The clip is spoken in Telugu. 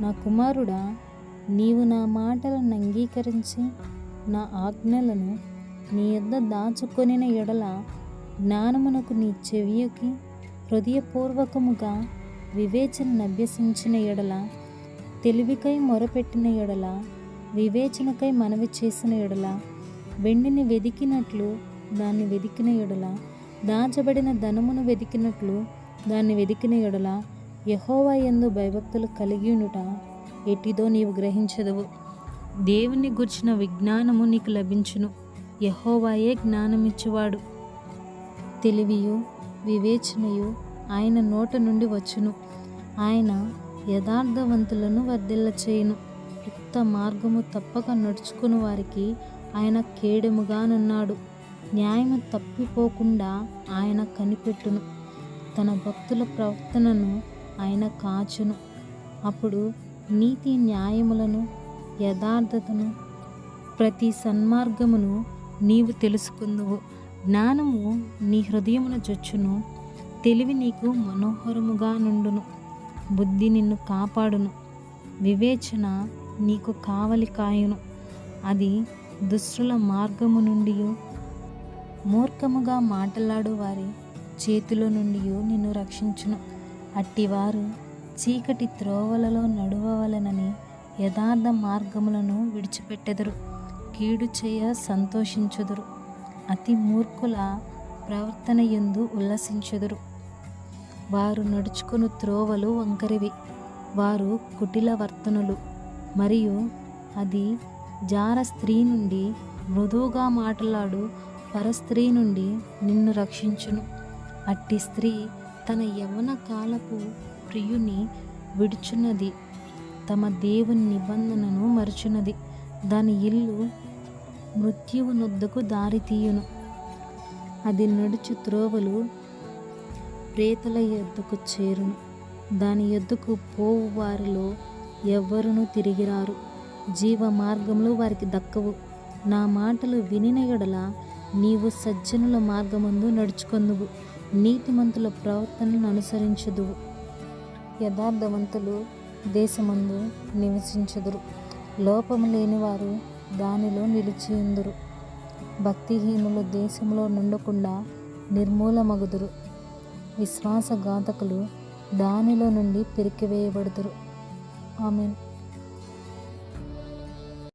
నా కుమారుడా నీవు నా మాటలను అంగీకరించి నా ఆజ్ఞలను నీ యొద్ద దాచుకొనిన ఎడల జ్ఞానమునకు నీ చెవియకి హృదయపూర్వకముగా వివేచన అభ్యసించిన ఎడల తెలివికై మొరపెట్టిన ఎడల వివేచనకై మనవి చేసిన ఎడల వెండిని వెదికినట్లు దాన్ని వెదికిన ఎడల దాచబడిన ధనమును వెదికినట్లు దాన్ని వెదికిన ఎడల యహోవా ఎందు భయభక్తులు కలిగి ఉండుట ఎటిదో నీవు గ్రహించదవు. దేవుని గుర్చిన విజ్ఞానము నీకు లభించును. యహోవాయే జ్ఞానమిచ్చువాడు. తెలివియు వివేచనయు ఆయన నోట నుండి వచ్చును. ఆయన యథార్థవంతులను వర్ధిల్ల చేయును యుక్త మార్గము తప్పక నడుచుకుని వారికి ఆయన కేడెముగానున్నాడు. న్యాయము తప్పిపోకుండా ఆయన కనిపెట్టును. తన భక్తుల ప్రవర్తనను ఆయన కాచును. అప్పుడు నీతి న్యాయములను యథార్థతను ప్రతి సన్మార్గమును నీవు తెలుసుకుందువు. జ్ఞానము నీ హృదయమున జొచ్చును. తెలివి నీకు మనోహరముగా నుండును. బుద్ధి నిన్ను కాపాడును. వివేచన నీకు కావలి కాయును. అది దుష్టుల మార్గము నుండి మూర్ఖముగా మాటలాడు వారి చేతిలో నుండి నిన్ను రక్షించును. అట్టివారు చీకటి త్రోవలలో నడువవలనని యథార్థ మార్గములను విడిచిపెట్టెదరు. కీడు చేయ సంతోషించుదురు. అతి మూర్ఖుల ప్రవర్తన ఎందు ఉల్లసించుదురు. వారు నడుచుకుని త్రోవలు వంకరివి. వారు కుటిల వర్తనులు. మరియు అది జార స్త్రీ నుండి మృదువుగా మాట్లాడు పరస్త్రీ నుండి నిన్ను రక్షించును. అట్టి స్త్రీ తన యవన కాలపు ప్రియుని విడుచున్నది. తమ దేవుని నిబంధనను మరుచున్నది దాని ఇల్లు మృత్యువు నొద్దకు అది నడుచు త్రోవలు ప్రేతల యొద్దకు చేరును. దాని యొద్దకు పోవు వారిలో ఎవ్వరునూ తిరిగిరారు. జీవ మార్గంలో వారికి దక్కవు. నా మాటలు వినిన ఎడల నీవు సజ్జనుల మార్గమందు నడుచుకొందువు. నీతిమంతుల ప్రవర్తనను అనుసరించదు. యథార్థవంతులు దేశమందు నివసించుదురు. లోపము లేనివారు దానిలో నిలిచియుందురు భక్తిహీనులు దేశంలో నుండకుండా నిర్మూలమగుదురు. విశ్వాసఘాతకులు దానిలో నుండి పెరికివేయబడుదురు. ఆమెను.